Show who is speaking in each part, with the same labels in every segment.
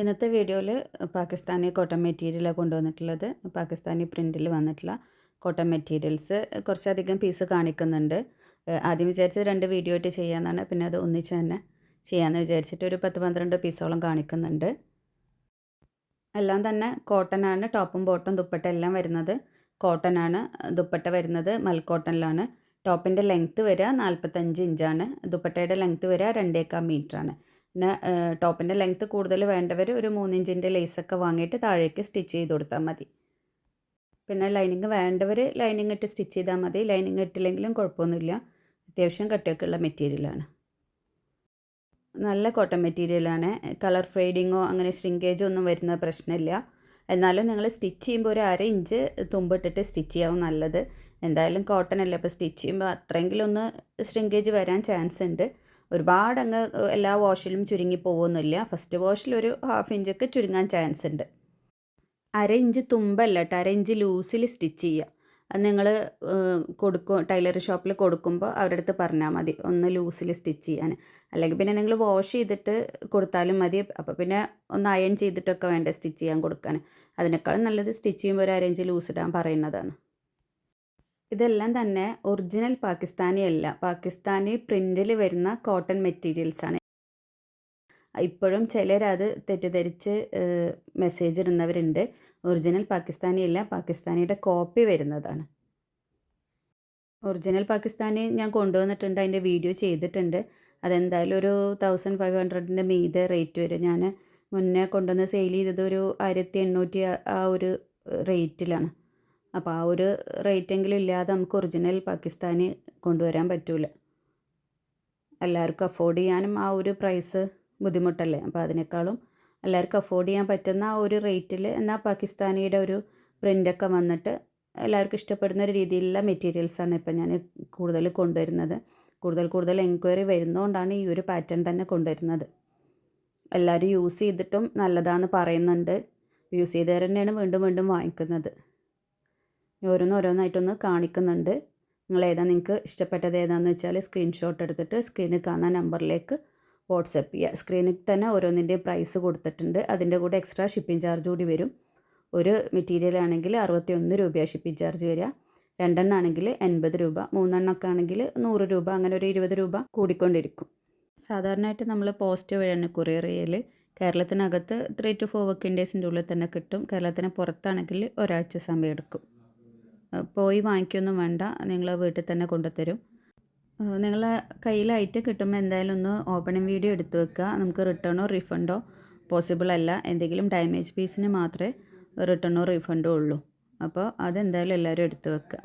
Speaker 1: ഇന്നത്തെ വീഡിയോയിൽ പാകിസ്ഥാനി കോട്ടൺ മെറ്റീരിയലാണ് കൊണ്ടുവന്നിട്ടുള്ളത്. പാകിസ്ഥാനി പ്രിന്റിൽ വന്നിട്ടുള്ള കോട്ടൺ മെറ്റീരിയൽസ് കുറച്ചധികം പീസ് കാണിക്കുന്നുണ്ട്. ആദ്യം വിചാരിച്ചത് രണ്ട് വീഡിയോ ആയിട്ട് ചെയ്യാമെന്നാണ് പിന്നെ അത് ഒന്നിച്ച് തന്നെ ചെയ്യാമെന്ന് വിചാരിച്ചിട്ട് ഒരു പത്ത് പന്ത്രണ്ട് പീസോളം കാണിക്കുന്നുണ്ട്. എല്ലാം തന്നെ കോട്ടൺ ആണ് ടോപ്പും ബോട്ടും ദുപ്പട്ട എല്ലാം വരുന്നത് കോട്ടൺ ആണ്. ദുപ്പട്ട വരുന്നത് മൽക്കോട്ടണിലാണ്. ടോപ്പിന്റെ ലെങ്ത്ത് വരിക നാൽപ്പത്തഞ്ച് ഇഞ്ചാണ്. ദുപ്പട്ടയുടെ ലെങ്ത്ത് വരിക രണ്ടേക്കാൽ മീറ്ററാണ് പിന്നെ ടോപ്പിന്റെ ലെങ്ത്ത് കൂടുതൽ വേണ്ടവർ ഒരു മൂന്നിഞ്ചിന്റെ ലേസൊക്കെ വാങ്ങിയിട്ട് താഴേക്ക് സ്റ്റിച്ച് ചെയ്ത് കൊടുത്താൽ മതി. പിന്നെ ലൈനിങ് വേണ്ടവർ ലൈനിങ് ഇട്ട് സ്റ്റിച്ച് ചെയ്താൽ മതി. ലൈനിങ് ഇട്ടില്ലെങ്കിലും കുഴപ്പമൊന്നുമില്ല. അത്യാവശ്യം കട്ടിയൊക്കെ ഉള്ള മെറ്റീരിയലാണ് നല്ല കോട്ടൺ മെറ്റീരിയലാണ് കളർ ഫെയ്ഡിങ്ങോ അങ്ങനെ ഷ്രിങ്കേജോ ഒന്നും വരുന്ന പ്രശ്നമില്ല. എന്നാലും നിങ്ങൾ സ്റ്റിച്ച് ചെയ്യുമ്പോൾ ഒരു അര ഇഞ്ച് തുമ്പിട്ടിട്ട് സ്റ്റിച്ച് ചെയ്യാവും നല്ലത്. എന്തായാലും കോട്ടൺ അല്ലേ? അപ്പോൾ സ്റ്റിച്ച് ചെയ്യുമ്പോൾ അത്രയെങ്കിലും ഒന്ന് ഷ്രിങ്കേജ് വരാൻ ചാൻസ് ഉണ്ട്. ഒരുപാട് അങ്ങ് എല്ലാ വാഷിലും ചുരുങ്ങി പോകുന്നില്ല ഫസ്റ്റ് വാഷിൽ ഒരു ഹാഫ് ഇഞ്ചൊക്കെ ചുരുങ്ങാൻ ചാൻസ് ഉണ്ട്. അര ഇഞ്ച് തുമ്പല്ല കേട്ടോ അര ഇഞ്ച് ലൂസിൽ സ്റ്റിച്ച് ചെയ്യുക. അത് നിങ്ങൾ കൊടുക്കും ടൈലർ ഷോപ്പിൽ കൊടുക്കുമ്പോൾ അവരുടെ അടുത്ത് പറഞ്ഞാൽ മതി. ഒന്ന് ലൂസിൽ സ്റ്റിച്ച് ചെയ്യാൻ. അല്ലെങ്കിൽ പിന്നെ നിങ്ങൾ വാഷ് ചെയ്തിട്ട് കൊടുത്താലും മതി. അപ്പോൾ പിന്നെ ഒന്ന് അയൺ ചെയ്തിട്ടൊക്കെ വേണ്ട സ്റ്റിച്ച് ചെയ്യാൻ കൊടുക്കാൻ. അതിനേക്കാളും നല്ലത് സ്റ്റിച്ച് ചെയ്യുമ്പോൾ ഒരു അര ഇഞ്ച് ലൂസ് ഇടാൻ പറയുന്നതാണ്. ഇതെല്ലാം തന്നെ ഒറിജിനൽ പാകിസ്ഥാനി അല്ല. പാകിസ്ഥാനി പ്രിന്റിൽ വരുന്ന കോട്ടൺ മെറ്റീരിയൽസ് ആണ്. ഇപ്പോഴും ചിലരത് തെറ്റിദ്ധരിച്ച് മെസ്സേജ് ഇടുന്നവരുണ്ട്. ഒറിജിനൽ പാകിസ്ഥാനി അല്ല പാകിസ്ഥാനിയുടെ കോപ്പി വരുന്നതാണ്. ഒറിജിനൽ പാകിസ്ഥാനി ഞാൻ കൊണ്ടുവന്നിട്ടുണ്ട് അതിന്റെ വീഡിയോ ചെയ്തിട്ടുണ്ട്. അതെന്തായാലും ഒരു തൗസൻഡ് ഫൈവ് ഹൺഡ്രഡിന്റെ മീതെ റേറ്റ് വരും. ഞാൻ മുന്നേ കൊണ്ടുവന്ന് സെയിൽ ചെയ്തത് ഒരു ആയിരത്തി എണ്ണൂറ്റി ആ ഒരു റേറ്റിലാണ് അപ്പോൾ ആ ഒരു റേറ്റെങ്കിലും ഇല്ലാതെ നമുക്ക് ഒറിജിനൽ പാകിസ്ഥാനി കൊണ്ടുവരാൻ പറ്റൂല. എല്ലാവർക്കും അഫോർഡ് ചെയ്യാനും ആ ഒരു പ്രൈസ് ബുദ്ധിമുട്ടല്ലേ? അപ്പോൾ അതിനേക്കാളും എല്ലാവർക്കും അഫോർഡ് ചെയ്യാൻ പറ്റുന്ന ആ ഒരു റേറ്റിൽ എന്നാൽ പാകിസ്ഥാനിയുടെ ഒരു പ്രിന്റൊക്കെ വന്നിട്ട് എല്ലാവർക്കും ഇഷ്ടപ്പെടുന്ന ഒരു രീതിയിലുള്ള മെറ്റീരിയൽസാണ് ഇപ്പം ഞാൻ കൂടുതൽ കൊണ്ടുവരുന്നത്. കൂടുതൽ കൂടുതൽ എൻക്വയറി വരുന്നതുകൊണ്ടാണ് ഈ ഒരു പാറ്റേൺ തന്നെ കൊണ്ടുവരുന്നത്. എല്ലാവരും യൂസ് ചെയ്തിട്ടും നല്ലതാണെന്ന് പറയുന്നുണ്ട്. യൂസ് ചെയ്തവർ തന്നെയാണ് വീണ്ടും വീണ്ടും വാങ്ങിക്കുന്നത്. ഓരോന്ന് ഓരോന്നായിട്ടൊന്ന് കാണിക്കുന്നുണ്ട്. നിങ്ങൾ ഏതാ നിങ്ങൾക്ക് ഇഷ്ടപ്പെട്ടത് ഏതാണെന്ന് വെച്ചാൽ സ്ക്രീൻഷോട്ട് എടുത്തിട്ട് സ്ക്രീനിൽ കാണുന്ന നമ്പറിലേക്ക് വാട്സപ്പ് ചെയ്യുക സ്ക്രീനിൽ തന്നെ ഓരോന്നിന്റെയും പ്രൈസ് കൊടുത്തിട്ടുണ്ട്. അതിന്റെ കൂടെ എക്സ്ട്രാ ഷിപ്പിംഗ് ചാർജ് കൂടി വരും. ഒരു മെറ്റീരിയൽ ആണെങ്കിൽ അറുപത്തി ഒന്ന് രൂപയാണ് ഷിപ്പിംഗ് ചാർജ് വരിക. രണ്ടെണ്ണം ആണെങ്കിൽ എൺപത് രൂപ. മൂന്നെണ്ണമൊക്കെ ആണെങ്കിൽ നൂറ് രൂപ. അങ്ങനെ ഒരു ഇരുപത് രൂപ കൂടിക്കൊണ്ടിരിക്കും. സാധാരണയായിട്ട് നമ്മൾ പോസ്റ്റ് വഴിയാണ് കൊറിയർ ചെയ്യൽ കേരളത്തിനകത്ത് ത്രീ ടു ഫോർ വർക്കിംഗ് ഡേയ്സിന്റെ ഉള്ളിൽ തന്നെ കിട്ടും. കേരളത്തിന് പുറത്താണെങ്കിൽ ഒരാഴ്ച സമയം എടുക്കും. പോയി വാങ്ങിക്കൊന്നും വേണ്ട. നിങ്ങൾ വീട്ടിൽ തന്നെ കൊണ്ടുത്തരും. നിങ്ങളെ കയ്യിലായിട്ട് കിട്ടുമ്പോൾ എന്തായാലും ഒന്ന് ഓപ്പണിംഗ് വീഡിയോ എടുത്തു വെക്കുക. നമുക്ക് റിട്ടേണോ റീഫണ്ടോ പോസിബിൾ അല്ല. എന്തെങ്കിലും ഡാമേജ് പീസിന് മാത്രമേ റിട്ടേണോ റീഫണ്ടോ ഉള്ളൂ. അപ്പോൾ അതെന്തായാലും എല്ലാവരും എടുത്തു വെക്കുക.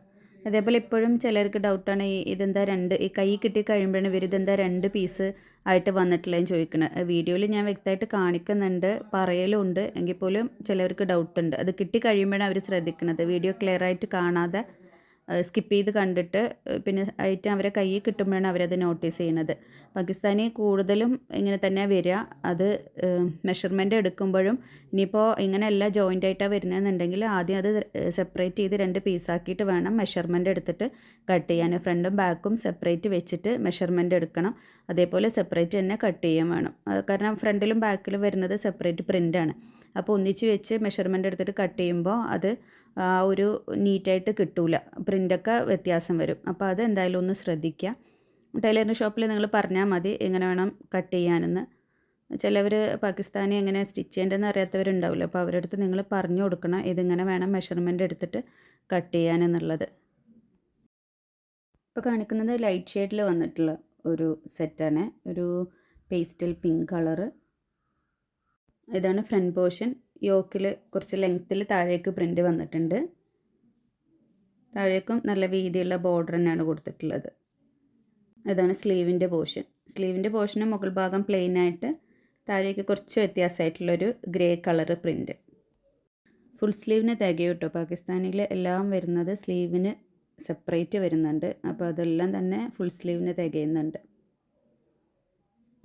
Speaker 1: അതേപോലെ ഇപ്പോഴും ചിലർക്ക് ഡൗട്ടാണ് ഈ ഇതെന്താ രണ്ട് ഈ കൈ കിട്ടി കഴിയുമ്പോഴാണ് ഇവർ ഇതെന്താ രണ്ട് പീസ് ആയിട്ട് വന്നിട്ടില്ലെന്ന് ചോദിക്കുന്നത് വീഡിയോയിൽ ഞാൻ വ്യക്തമായിട്ട് കാണിക്കുന്നുണ്ട് പറയലുണ്ട്. എങ്കിൽ പോലും ഡൗട്ട് ഡൗട്ടുണ്ട് അത് കിട്ടി കഴിയുമ്പോഴാണ് അവർ ശ്രദ്ധിക്കുന്നത് വീഡിയോ ക്ലിയർ ആയിട്ട് കാണാതെ സ്കിപ്പ് ചെയ്ത് കണ്ടിട്ട് പിന്നെ ഐറ്റം അവരെ കയ്യിൽ കിട്ടുമ്പോഴാണ് അവരത് നോട്ടീസ് ചെയ്യുന്നത്. പാകിസ്ഥാനി കൂടുതലും ഇങ്ങനെ തന്നെ വരിക. അത് മെഷർമെന്റ് എടുക്കുമ്പോഴും ഇനിയിപ്പോൾ ഇങ്ങനെയല്ല ജോയിന്റ് ആയിട്ടാണ് വരുന്നതെന്നുണ്ടെങ്കിൽ ആദ്യം അത് സെപ്പറേറ്റ് ചെയ്ത് രണ്ട് പീസാക്കിയിട്ട് വേണം മെഷർമെന്റ് എടുത്തിട്ട് കട്ട് ചെയ്യാൻ. ഫ്രണ്ടും ബാക്കും സെപ്പറേറ്റ് വെച്ചിട്ട് മെഷർമെന്റ് എടുക്കണം. അതേപോലെ സെപ്പറേറ്റ് തന്നെ കട്ട് ചെയ്യാൻ വേണം. കാരണം ഫ്രണ്ടിലും ബാക്കിലും വരുന്നത് സെപ്പറേറ്റ് പ്രിന്റാണ് അപ്പോൾ ഒന്നിച്ച് വെച്ച് മെഷർമെന്റ് എടുത്തിട്ട് കട്ട് ചെയ്യുമ്പോൾ അത് ഒരു നീറ്റായിട്ട് കിട്ടൂല. പ്രിന്റൊക്കെ വ്യത്യാസം വരും. അപ്പോൾ അത് എന്തായാലും ഒന്ന് ശ്രദ്ധിക്കുക. ടൈലറിന്റെ ഷോപ്പിൽ നിങ്ങൾ പറഞ്ഞാൽ മതി എങ്ങനെ വേണം കട്ട് ചെയ്യാനെന്ന്. ചിലവർ പാകിസ്ഥാനി എങ്ങനെ സ്റ്റിച്ച് ചെയ്യേണ്ടതെന്ന് അറിയാത്തവരുണ്ടാവില്ല. അപ്പോൾ അവരുടെ അടുത്ത് നിങ്ങൾ പറഞ്ഞു കൊടുക്കണം ഇതിങ്ങനെ വേണം മെഷർമെന്റ് എടുത്തിട്ട് കട്ട് ചെയ്യാനെന്നുള്ളത്. ഇപ്പോൾ കാണിക്കുന്നത് ലൈറ്റ് ഷെയ്ഡിൽ വന്നിട്ടുള്ള ഒരു സെറ്റാണ് ഒരു പേസ്റ്റൽ പിങ്ക് കളറ് ഇതാണ് ഫ്രണ്ട് പോർഷൻ യോക്കിൽ കുറച്ച് ലെങ്ത്തിൽ താഴേക്ക് പ്രിന്റ് വന്നിട്ടുണ്ട്. താഴേക്കും നല്ല വീതിയുള്ള ബോർഡർ തന്നെയാണ് കൊടുത്തിട്ടുള്ളത്. ഇതാണ് സ്ലീവിന്റെ പോർഷൻ സ്ലീവിന്റെ പോർഷന് മുകൾ ഭാഗം പ്ലെയിൻ ആയിട്ട് താഴേക്ക് കുറച്ച് വ്യത്യാസമായിട്ടുള്ളൊരു ഗ്രേ കളറ് പ്രിന്റ് ഫുൾ സ്ലീവിന് തികയും കേട്ടോ പാകിസ്ഥാനിൽ എല്ലാം വരുന്നത് സ്ലീവിന് സെപ്പറേറ്റ് വരുന്നുണ്ട്. അപ്പോൾ അതെല്ലാം തന്നെ ഫുൾ സ്ലീവിന് തികയുന്നുണ്ട്.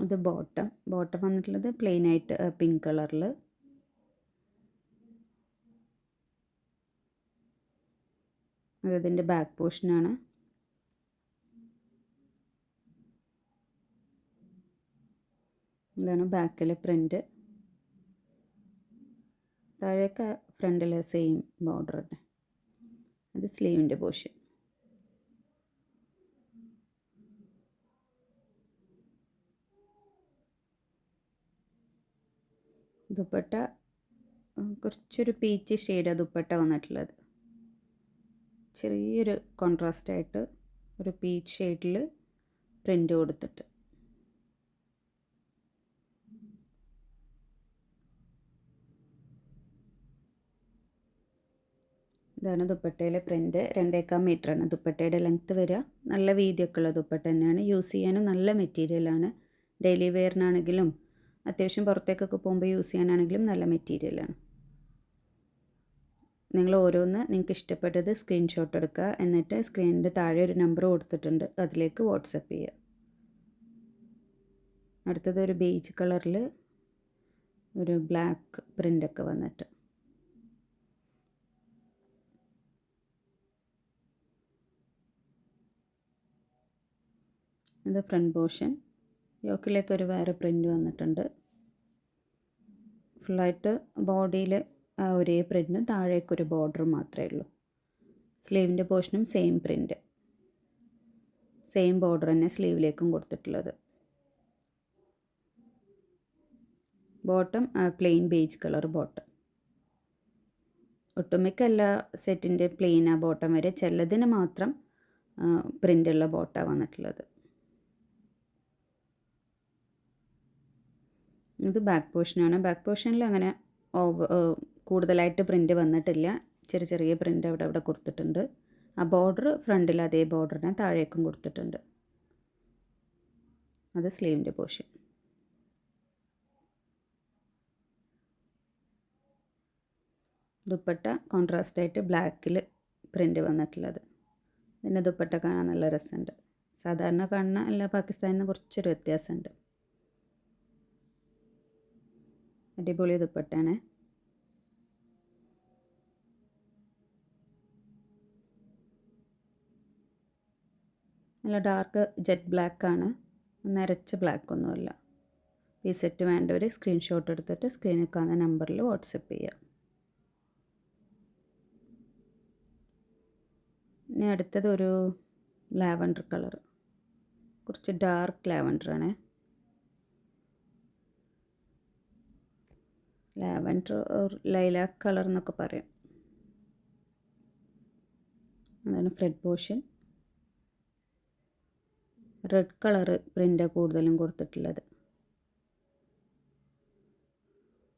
Speaker 1: ഇത് ബോട്ടം ബോട്ടം വന്നിട്ടുള്ളത് പ്ലെയിൻ ആയിട്ട് പിങ്ക് കളറിൽ അത് ഇതിന്റെ ബാക്ക് പോർഷനാണ് ഇതാണ് ബാക്കിലെ പ്രിന്റ് താഴേക്ക് ഫ്രണ്ടിലെ സെയിം ബോർഡർ അത് സ്ലീവിന്റെ പോർഷൻ ദുപ്പട്ട കുറച്ചൊരു പീച്ച് ഷെയ്ഡാണ് ദുപ്പട്ട വന്നിട്ടുള്ളത്. ചെറിയൊരു കോൺട്രാസ്റ്റായിട്ട് ഒരു പീച്ച് ഷെയ്ഡിൽ പ്രിന്റ് കൊടുത്തിട്ട്. ഇതാണ് ദുപ്പട്ടയിലെ പ്രിന്റ് രണ്ടേക്കാൽ മീറ്ററാണ് ദുപ്പട്ടയുടെ ലെങ്ത്ത് വരിക. നല്ല വീതിയൊക്കെ ഉള്ള ദുപ്പട്ട തന്നെയാണ്. യൂസ് ചെയ്യാനും നല്ല മെറ്റീരിയലാണ് ഡെയിലി വെയറിനാണെങ്കിലും അത്യാവശ്യം പുറത്തേക്കൊക്കെ പോകുമ്പോൾ യൂസ് ചെയ്യാനാണെങ്കിലും നല്ല മെറ്റീരിയലാണ് നിങ്ങൾ ഓരോന്ന് നിങ്ങൾക്ക് ഇഷ്ടപ്പെട്ടത് സ്ക്രീൻഷോട്ട് എടുക്കുക. എന്നിട്ട് സ്ക്രീനിന്റെ താഴെ ഒരു നമ്പർ കൊടുത്തിട്ടുണ്ട്. അതിലേക്ക് വാട്സപ്പ് ചെയ്യുക. അടുത്തത് ഒരു ബേജ് കളറിൽ ഒരു ബ്ലാക്ക് പ്രിന്റൊക്കെ വന്നിട്ട്. ഇത് ഫ്രണ്ട് പോർഷൻ യോക്കിലേക്ക് ഒരു വേറെ പ്രിന്റ് വന്നിട്ടുണ്ട്. ഫുള്ളായിട്ട് ബോഡിയിൽ ആ ഒരേ പ്രിന്റും താഴേക്കൊരു ബോർഡർ മാത്രമേ ഉള്ളൂ. സ്ലീവിന്റെ പോർഷനും സെയിം പ്രിന്റ് സെയിം ബോർഡർ തന്നെ സ്ലീവിലേക്കും കൊടുത്തിട്ടുള്ളത്. Bottom plain beige colour bottom. ഒട്ടുമിക്ക എല്ലാ സെറ്റിന്റെ പ്ലെയിൻ ആ ബോട്ടം വരെ ചിലതിന് മാത്രം പ്രിന്റുള്ള ബോട്ടാണ് വന്നിട്ടുള്ളത്. ഇത് ബാക്ക് പോർഷനാണ് ബാക്ക് പോർഷനിൽ അങ്ങനെ കൂടുതലായിട്ട് പ്രിന്റ് വന്നിട്ടില്ല. ചെറിയ ചെറിയ പ്രിന്റ് അവിടെ അവിടെ കൊടുത്തിട്ടുണ്ട്. ആ ബോർഡർ ഫ്രണ്ടിൽ അതേ ബോർഡറിനെ താഴേക്കും കൊടുത്തിട്ടുണ്ട്. അത് സ്ലീവിന്റെ പോർഷൻ ദുപ്പട്ട കോൺട്രാസ്റ്റ് ആയിട്ട് ബ്ലാക്കിൽ പ്രിന്റ് വന്നിട്ടുള്ളത്. ഇതിന്റെ ദുപ്പട്ട കാണാൻ നല്ല രസമുണ്ട്. സാധാരണ കാണുന്ന എല്ലാ പാകിസ്ഥാനിൽ നിന്ന് കുറച്ചൊരു വ്യത്യാസമുണ്ട്. അടിപൊളി ദുപ്പട്ടാണ് നല്ല ഡാർക്ക് ജെറ്റ് ബ്ലാക്ക് ആണ്. നരച്ച ബ്ലാക്ക് ഒന്നുമല്ല. ഈ സെറ്റ് വേണ്ടവർ സ്ക്രീൻഷോട്ട് എടുത്തിട്ട് സ്ക്രീനിൽ കാണുന്ന നമ്പറിൽ വാട്സപ്പ് ചെയ്യുക ഇനി അടുത്തത് ഒരു ലാവൻഡർ കളർ കുറച്ച് ഡാർക്ക് ലാവൻഡർ ആണ്. ലാവൻഡർ ലൈലാക്ക് കളർ എന്നൊക്കെ പറയും. അതാണ് Fred portion red colour print കൂടുതലും കൊടുത്തിട്ടുള്ളത്.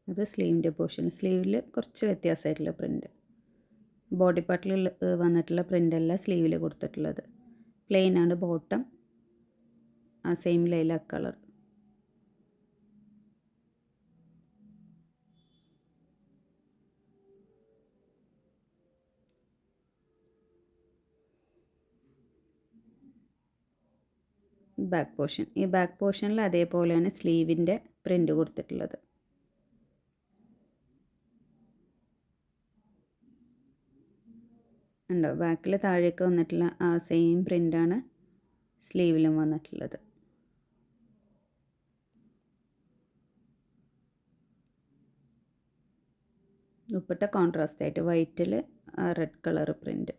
Speaker 1: അത് സ്ലീവിന്റെ പോർഷൻ. സ്ലീവിൽ കുറച്ച് വ്യത്യാസമായിട്ടുള്ള പ്രിന്റ്. ബോഡി പാർട്ടിൽ വന്നിട്ടുള്ള പ്രിന്റ് അല്ല സ്ലീവിൽ കൊടുത്തിട്ടുള്ളത്. പ്ലെയിനാണ് ബോട്ടം. ആ same lilac colour. Back portion ഈ ബാക്ക് പോർഷനിൽ അതേപോലെയാണ് സ്ലീവിന്റെ പ്രിന്റ് കൊടുത്തിട്ടുള്ളത്. ഉണ്ടോ ബാക്കിൽ താഴേക്ക് വന്നിട്ടുള്ള ആ സെയിം പ്രിന്റാണ് സ്ലീവിലും വന്നിട്ടുള്ളത്. ദുപ്പട്ട കോൺട്രാസ്റ്റ് ആയിട്ട് വൈറ്റിൽ റെഡ് കളർ പ്രിന്റ്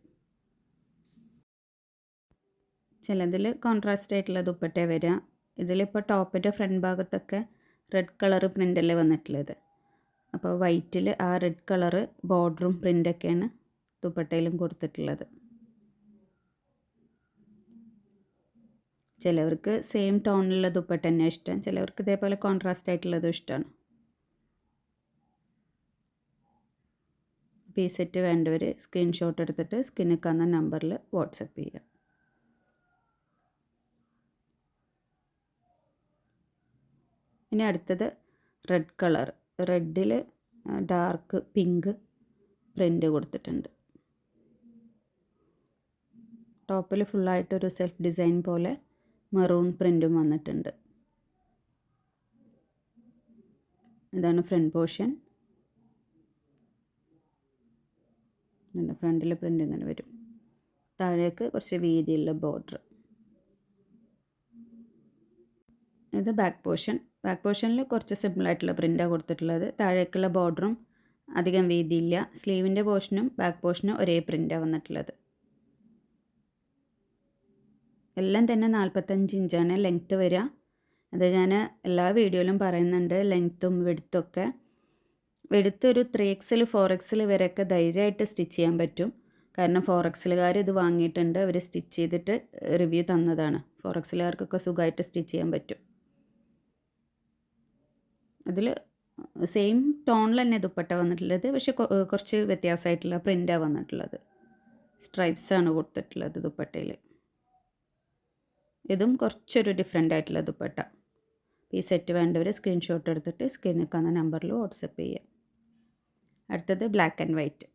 Speaker 1: ചിലതിൽ കോൺട്രാസ്റ്റ് ആയിട്ടുള്ള ദുപ്പട്ടേ വരിക. ഇതിലിപ്പോൾ ടോപ്പിന്റെ ഫ്രണ്ട് ഭാഗത്തൊക്കെ റെഡ് കളർ പ്രിന്റല്ലേ വന്നിട്ടുള്ളത്. അപ്പോൾ വൈറ്റിൽ ആ റെഡ് കളർ ബോർഡറും പ്രിന്റൊക്കെയാണ് ദുപ്പട്ടയിലും കൊടുത്തിട്ടുള്ളത്. ചിലവർക്ക് സെയിം ടോണിലുള്ള ദുപ്പട്ട തന്നെ ഇഷ്ടം. ചിലവർക്ക് ഇതേപോലെ കോൺട്രാസ്റ്റ് ആയിട്ടുള്ളതും ഇഷ്ടമാണ്. പീസെറ്റ് വേണ്ടവർ സ്ക്രീൻഷോട്ട് എടുത്തിട്ട് സ്കിന്നിൽ കാണുന്ന നമ്പറിൽ വാട്സപ്പ് ചെയ്യുക. ഇനി അടുത്തത് റെഡ് കളർ റെഡിൽ ഡാർക്ക് പിങ്ക് പ്രിന്റ് കൊടുത്തിട്ടുണ്ട്. ടോപ്പിൽ ഫുള്ളായിട്ടൊരു സെൽഫ് ഡിസൈൻ പോലെ മെറൂൺ പ്രിന്റും വന്നിട്ടുണ്ട്. ഇതാണ് ഫ്രണ്ട് പോർഷൻ ഫ്രണ്ടിൽ പ്രിന്റ് ഇങ്ങനെ വരും. താഴേക്ക് കുറച്ച് വീതിയുള്ള ബോർഡർ ഇത് ബാക്ക് പോർഷൻ ബാക്ക് പോർഷനിൽ കുറച്ച് സിമ്പിളായിട്ടുള്ള പ്രിന്റാണ് കൊടുത്തിട്ടുള്ളത്. താഴേക്കുള്ള ബോർഡറും അധികം വീതിയില്ല. സ്ലീവിന്റെ പോർഷനും ബാക്ക് പോർഷനും ഒരേ പ്രിന്റാണ് വന്നിട്ടുള്ളത്. എല്ലാം തന്നെ നാൽപ്പത്തഞ്ച് ഇഞ്ചാണ് ലെങ്ത്ത് വരിക. അത് ഞാൻ എല്ലാ വീഡിയോയിലും പറയുന്നുണ്ട്. ലെങ്ത്തും വെടുത്തൊക്കെ വെടുത്ത് ഒരു ത്രീ എക്സിൽ ഫോർ എക്സിൽ വരെയൊക്കെ ധൈര്യമായിട്ട് സ്റ്റിച്ച് ചെയ്യാൻ പറ്റും. കാരണം ഫോർ എക്സിലുകാർ ഇത് വാങ്ങിയിട്ടുണ്ട്. അവർ സ്റ്റിച്ച് ചെയ്തിട്ട് റിവ്യൂ തന്നതാണ്. ഫോർ എക്സിലുകാർക്കൊക്കെ സുഖമായിട്ട് സ്റ്റിച്ച് ചെയ്യാൻ പറ്റും. അതിൽ സെയിം ടോണിൽ തന്നെ ദുപ്പട്ട വന്നിട്ടുള്ളത്. പക്ഷെ കുറച്ച് വ്യത്യാസമായിട്ടുള്ള പ്രിന്റാണ് വന്നിട്ടുള്ളത്. സ്ട്രൈപ്സ് ആണ് കൊടുത്തിട്ടുള്ളത് ദുപ്പട്ടയിൽ ഇതും കുറച്ചൊരു ഡിഫറെന്റ് ആയിട്ടുള്ള ദുപ്പട്ട. ഈ സെറ്റ് വേണ്ടവർ സ്ക്രീൻഷോട്ട് എടുത്തിട്ട് സ്ക്രീനിൽ കാണുന്ന നമ്പറിൽ വാട്സപ്പ് ചെയ്യുക അടുത്തത് black and white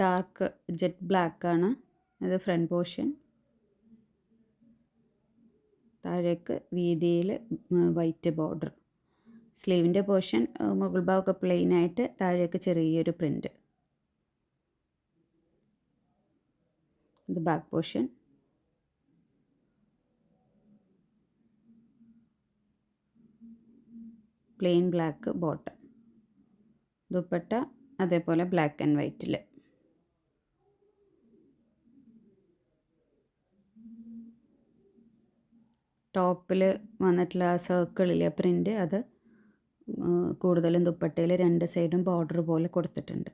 Speaker 1: dark jet black ആണ്. ഇത് ഫ്രണ്ട് പോർഷൻ താഴേക്ക് വീതിയിൽ വൈറ്റ് ബോർഡർ സ്ലീവിന്റെ പോർഷൻ മുകൾ ഭാഗമൊക്കെ പ്ലെയിൻ ആയിട്ട് താഴേക്ക് ചെറിയൊരു പ്രിന്റ് ഇത് back portion plain black bottom dupatta അതേപോലെ ബ്ലാക്ക് ആൻഡ് വൈറ്റിൽ ടോപ്പിൽ വന്നിട്ടുള്ള ആ സർക്കിളിലെ പ്രിന്റ് അത് കൂടുതലും ദുപ്പട്ടയിൽ രണ്ട് സൈഡും ബോർഡർ പോലെ കൊടുത്തിട്ടുണ്ട്.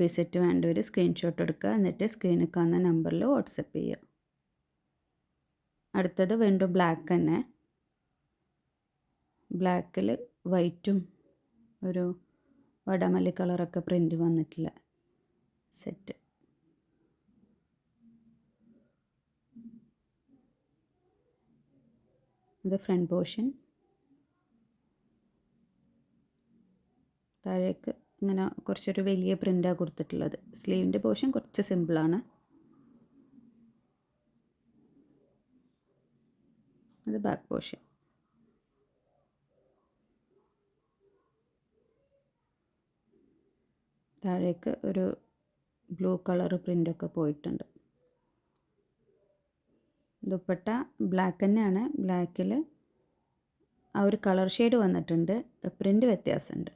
Speaker 1: വേണ്ട വേണ്ടവർ സ്ക്രീൻഷോട്ട് എടുക്കുക. എന്നിട്ട് സ്ക്രീനിൽ കാണുന്ന നമ്പറിൽ വാട്സപ്പ് ചെയ്യുക. അടുത്തത് വീണ്ടും ബ്ലാക്ക് തന്നെ. ബ്ലാക്കിൽ വൈറ്റും ഒരു വടമല്ലി കളറൊക്കെ പ്രിന്റ് വന്നിട്ടില്ല സെറ്റ്. ഇത് ഫ്രണ്ട് പോർഷൻ താഴേക്ക് ഇങ്ങനെ കുറച്ചൊരു വലിയ പ്രിന്റാണ് കൊടുത്തിട്ടുള്ളത്. സ്ലീവിന്റെ പോർഷൻ കുറച്ച് സിമ്പിളാണ് അത് ബാക്ക് പോർഷൻ താഴേക്ക് ഒരു ബ്ലൂ കളർ പ്രിന്റൊക്കെ പോയിട്ടുണ്ട്. ദുപ്പട്ട ബ്ലാക്ക് തന്നെയാണ്. ബ്ലാക്കിൽ ആ ഒരു കളർ ഷെയ്ഡ് വന്നിട്ടുണ്ട്. പ്രിന്റ് വ്യത്യാസമുണ്ട്.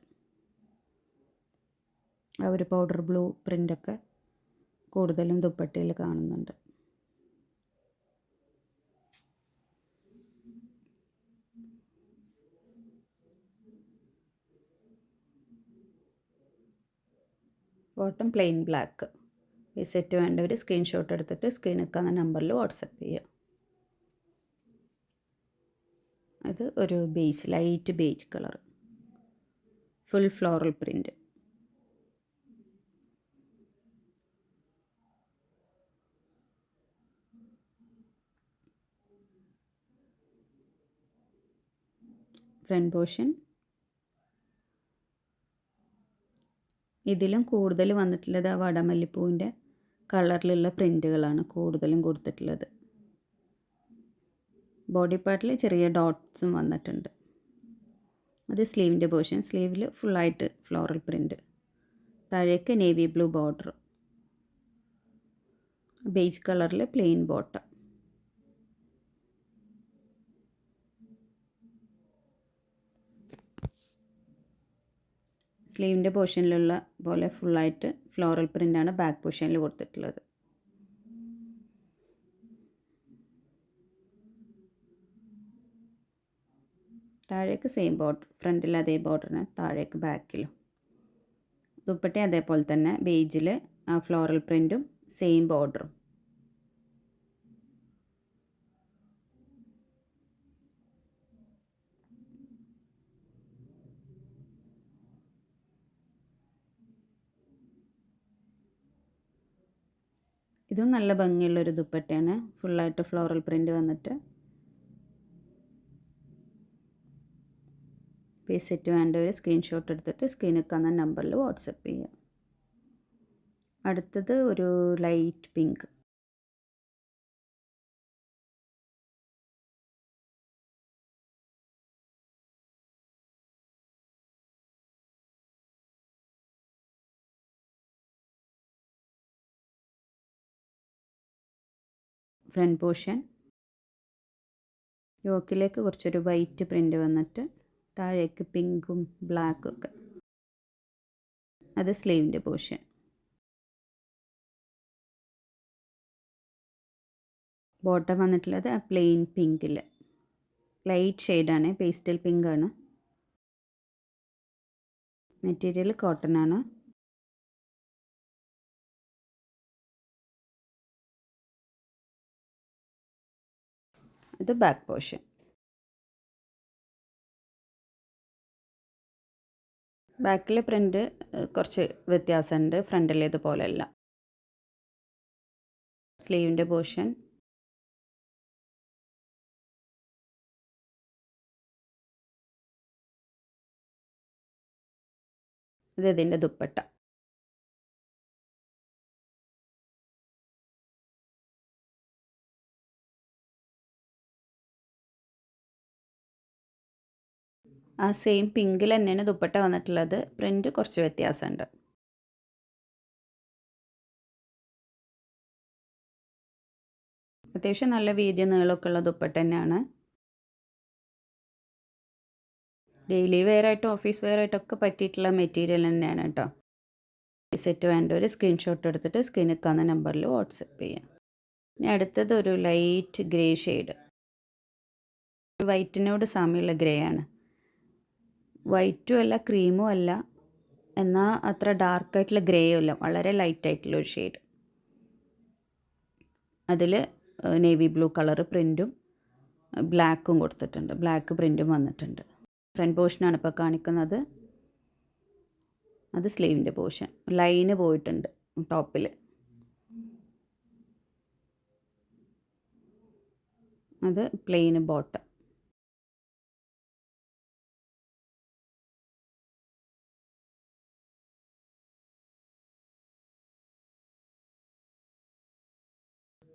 Speaker 1: ആ ഒരു പൗഡർ ബ്ലൂ പ്രിന്റൊക്കെ കൂടുതലും ദുപ്പട്ടയിൽ കാണുന്നുണ്ട്. ബോട്ടം പ്ലെയിൻ ബ്ലാക്ക് ഈ സെറ്റ് വേണ്ടവർ സ്ക്രീൻഷോട്ട് എടുത്തിട്ട് സ്ക്രീനിൽ കാണുന്ന നമ്പറിൽ വാട്സപ്പ് ചെയ്യുക ഇത് ഒരു beige light beige colour full floral print front portion ഇതിലും കൂടുതൽ വന്നിട്ടുള്ളത് ആ വടമല്ലിപ്പൂവിന്റെ കളറിലുള്ള പ്രിന്റുകളാണ് കൂടുതലും കൊടുത്തിട്ടുള്ളത്. ബോഡി പാർട്ടിൽ ചെറിയ ഡോട്ട്സും വന്നിട്ടുണ്ട്. അത് സ്ലീവിന്റെ പോർഷൻ. സ്ലീവിൽ ഫുള്ളായിട്ട് ഫ്ലോറൽ പ്രിന്റ് താഴേക്ക് നേവി ബ്ലൂ ബോർഡർ. ബേജ് കളറിൽ പ്ലെയിൻ ബോട്ടം. സ്ലീവിന്റെ പോർഷനിലുള്ള പോലെ ഫുള്ളായിട്ട് ഫ്ലോറൽ പ്രിന്റാണ് ബാക്ക് പോർഷനിൽ കൊടുത്തിട്ടുള്ളത്. താഴേക്ക് സെയിം ബോർഡർ ഫ്രണ്ടിൽ അതേ ബോർഡറിന് താഴേക്ക് ബാക്കിലും ദുപ്പട്ട അതേപോലെ തന്നെ ബേജിൽ ഫ്ലോറൽ പ്രിന്റും സെയിം ബോർഡറും ഇതും നല്ല ഭംഗിയുള്ളൊരു ദുപ്പട്ടയാണ്. ഫുള്ളായിട്ട് ഫ്ലോറൽ പ്രിന്റ് വന്നിട്ട്. പേസെറ്റ് വേണ്ട ഒരു സ്ക്രീൻഷോട്ട് എടുത്തിട്ട് സ്ക്രീനിൽ കാണുന്ന നമ്പറിൽ വാട്സപ്പ് ചെയ്യാം. അടുത്തത് ഒരു ലൈറ്റ് പിങ്ക് ഫ്രണ്ട് പോർഷൻ യോക്കിലേക്ക് കുറച്ചൊരു വൈറ്റ് പ്രിന്റ് വന്നിട്ട് താഴേക്ക് പിങ്കും ബ്ലാക്കും ഒക്കെ. അത് സ്ലീവിന്റെ പോർഷൻ. ബോട്ടം വന്നിട്ടുള്ളത് ആ പ്ലെയിൻ പിങ്കിൽ. ലൈറ്റ് ഷെയ്ഡാണ് പേസ്റ്റൽ പിങ്ക് ആണ് മെറ്റീരിയൽ കോട്ടൺ ആണ്. അത് ബാക്ക് പോർഷൻ. ബാക്കിലെ പ്രിന്റ് കുറച്ച് വ്യത്യാസമുണ്ട് ഫ്രണ്ടിലേതുപോലെയല്ല സ്ലീവിന്റെ പോർഷൻ ഇത് ഇതിന്റെ ദുപ്പട്ട. ആ സെയിം പിങ്കിൽ തന്നെയാണ് ദുപ്പട്ട വന്നിട്ടുള്ളത്. പ്രിന്റ് കുറച്ച് വ്യത്യാസമുണ്ട്. അത്യാവശ്യം നല്ല വീതി നീളമൊക്കെ ഉള്ള ദുപ്പട്ട തന്നെയാണ്. ഡെയിലി വെയർ ആയിട്ടും ഓഫീസ് വെയർ ആയിട്ടൊക്കെ പറ്റിയിട്ടുള്ള മെറ്റീരിയൽ തന്നെയാണ് കേട്ടോ. സെറ്റ് വേണ്ട ഒരു സ്ക്രീൻഷോട്ട് എടുത്തിട്ട് സ്ക്രീനിൽ കാണുന്ന നമ്പറിൽ വാട്സപ്പ് ചെയ്യാം. ഇനി അടുത്തത് ഒരു ലൈറ്റ് ഗ്രേ ഷെയ്ഡ് വൈറ്റിനോട് സാമ്യമുള്ള ഗ്രേ ആണ്. വൈറ്റും അല്ല ക്രീമും അല്ല. എന്നാൽ അത്ര ഡാർക്കായിട്ടുള്ള ഗ്രേയും അല്ല. വളരെ ലൈറ്റ് ആയിട്ടുള്ള ഒരു ഷെയ്ഡ് അതിൽ നേവി ബ്ലൂ കളർ പ്രിന്റും ബ്ലാക്കും കൊടുത്തിട്ടുണ്ട്. ബ്ലാക്ക് പ്രിന്റും വന്നിട്ടുണ്ട്. ഫ്രണ്ട് പോർഷനാണ് ഇപ്പോൾ കാണിക്കുന്നത്. അത് സ്ലീവിന്റെ പോർഷൻ ലൈന് പോയിട്ടുണ്ട് ടോപ്പിൽ അത് പ്ലെയിന് ബോട്ടം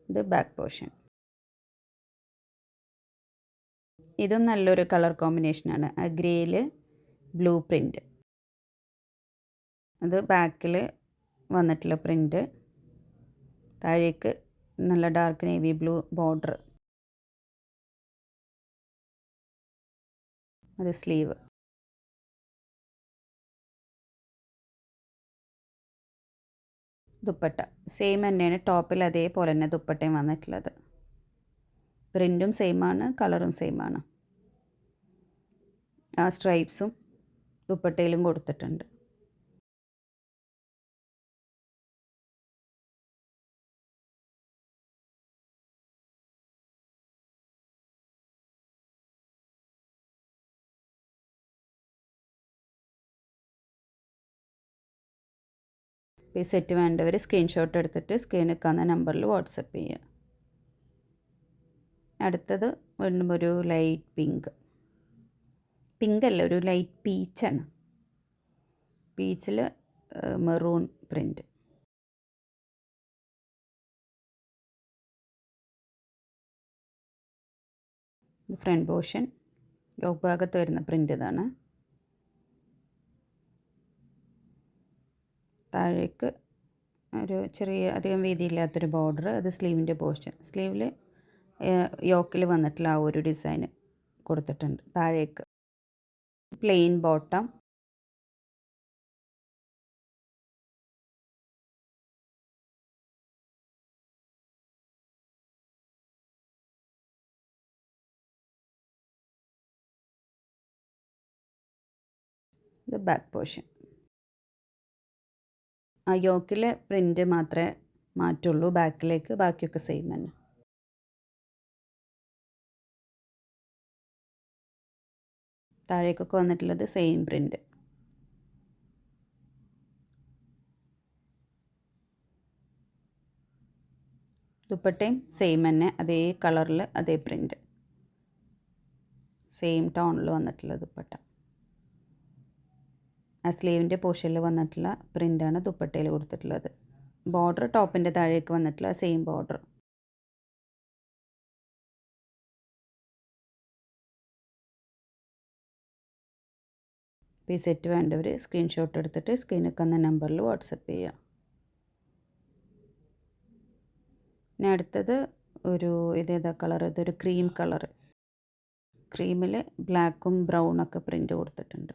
Speaker 1: ഇത് ബാക്ക് പോർഷൻ. ഇതും നല്ലൊരു കളർ കോമ്പിനേഷനാണ് ആ ഗ്രേയിൽ ബ്ലൂ പ്രിന്റ് അത് ബാക്കിൽ വന്നിട്ടുള്ള പ്രിന്റ് താഴേക്ക് നല്ല ഡാർക്ക് നേവി ബ്ലൂ ബോർഡർ. അത് സ്ലീവ്. ദുപ്പട്ട. സെയിം തന്നെയാണ് ടോപ്പിൽ അതേപോലെ തന്നെ ദുപ്പട്ടയും വന്നിട്ടുള്ളത്. പ്രിന്റും സെയിമാണ് കളറും സെയിമാണ് ആ സ്ട്രൈപ്സും ദുപ്പട്ടയിലും കൊടുത്തിട്ടുണ്ട്. ഈ സെറ്റ് വേണ്ടവർ സ്ക്രീൻഷോട്ട് എടുത്തിട്ട് സ്ക്രീനിൽ കാണുന്ന നമ്പറിൽ വാട്സപ്പ് ചെയ്യുക അടുത്തത് വീണ്ടും ഒരു ലൈറ്റ് പിങ്ക് പിങ്ക് അല്ല ഒരു ലൈറ്റ് പീച്ചാണ് പീച്ചിൽ മെറൂൺ പ്രിന്റ് ഫ്രണ്ട് പോർഷൻ ലോക്ക് ഭാഗത്ത് വരുന്ന പ്രിന്റ് ഇതാണ്. താഴേക്ക് ഒരു ചെറിയ അധികം വീതിയില്ലാത്തൊരു ബോർഡർ അത് സ്ലീവിന്റെ പോർഷൻ സ്ലീവിൽ യോക്കിൽ വന്നിട്ടുള്ള ആ ഒരു ഡിസൈൻ കൊടുത്തിട്ടുണ്ട്. താഴേക്ക് പ്ലെയിൻ ബോട്ടം ബാക്ക് പോർഷൻ ആ യോക്കിലെ പ്രിന്റ് മാത്രമേ മാറ്റുള്ളൂ ബാക്കിലേക്ക് ബാക്കിയൊക്കെ സെയിം തന്നെ. താഴേക്കൊക്കെ വന്നിട്ടുള്ളത് സെയിം പ്രിന്റ് ദുപ്പട്ടയും സെയിം തന്നെ അതേ കളറിൽ അതേ പ്രിന്റ് സെയിം ടൗണിൽ വന്നിട്ടുള്ള ദുപ്പട്ട. ആ സ്ലീവിന്റെ പോർഷനിൽ വന്നിട്ടുള്ള പ്രിന്റാണ് ദുപ്പട്ടയിൽ കൊടുത്തിട്ടുള്ളത്. ബോർഡർ ടോപ്പിന്റെ താഴേക്ക് വന്നിട്ടുള്ള സെയിം ബോർഡർ. ഈ സെറ്റ് വേണ്ടവർ സ്ക്രീൻഷോട്ട് എടുത്തിട്ട് സ്ക്രീനിൽ കന്ന നമ്പറിൽ വാട്സപ്പ് ചെയ്യുക. പിന്നെ അടുത്തത് ഒരു ഇതേതാ കളർ? ഇതൊരു ക്രീം കളർ. ക്രീമിൽ ബ്ലാക്കും ബ്രൗണൊക്കെ പ്രിന്റ് കൊടുത്തിട്ടുണ്ട്.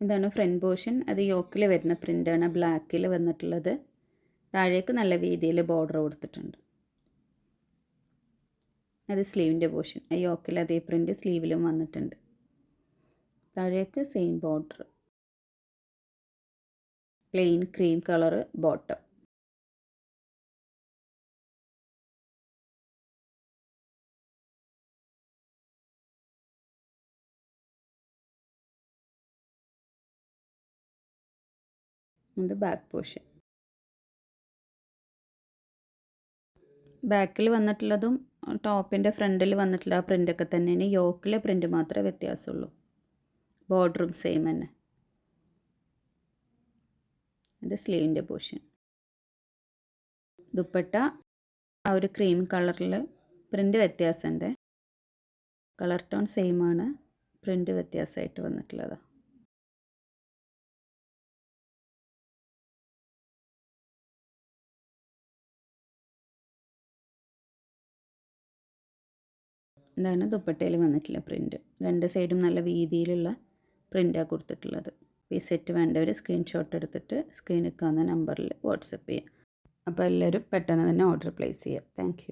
Speaker 1: ഇതാണ് ഫ്രണ്ട് പോർഷൻ അത് യോക്കിൽ വരുന്ന പ്രിന്റാണ് ബ്ലാക്കിൽ വന്നിട്ടുള്ളത്. താഴേക്ക് നല്ല രീതിയിൽ ബോർഡർ കൊടുത്തിട്ടുണ്ട്. അത് സ്ലീവിന്റെ പോർഷൻ ആ യോക്കിൽ അതേ പ്രിന്റ് സ്ലീവിലും വന്നിട്ടുണ്ട്. താഴേക്ക് same border plain cream colour bottom ഇത് ബാക്ക് പോർഷൻ. ബാക്കിൽ വന്നിട്ടുള്ളതും ടോപ്പിന്റെ ഫ്രണ്ടിൽ വന്നിട്ടുള്ള ആ പ്രിന്റൊക്കെ തന്നെയാണ്. യോക്കിലെ പ്രിന്റ് മാത്രമേ വ്യത്യാസമുള്ളൂ. ബോർഡറും സെയിം തന്നെ. ഇത് സ്ലീവിന്റെ പോർഷൻ. ദുപ്പട്ട ആ ഒരു ക്രീം കളറിൽ പ്രിന്റ് വ്യത്യാസമുണ്ട്. കളർ ടോൺ സെയിമാണ് പ്രിന്റ് വ്യത്യാസമായിട്ട് വന്നിട്ടുള്ളതാണ് ഇതാണ് ദുപ്പട്ടയിൽ വന്നിട്ടുള്ള പ്രിന്റ് രണ്ട് സൈഡും നല്ല വീതിയിലുള്ള പ്രിന്റാണ് കൊടുത്തിട്ടുള്ളത്. ഈ സെറ്റ് വേണ്ടവർ സ്ക്രീൻഷോട്ട് എടുത്തിട്ട് സ്ക്രീനിൽ കാണുന്ന നമ്പറിൽ വാട്സപ്പ് ചെയ്യാം. അപ്പോൾ എല്ലാവരും പെട്ടെന്ന് തന്നെ ഓർഡർ പ്ലേസ് ചെയ്യാം. താങ്ക്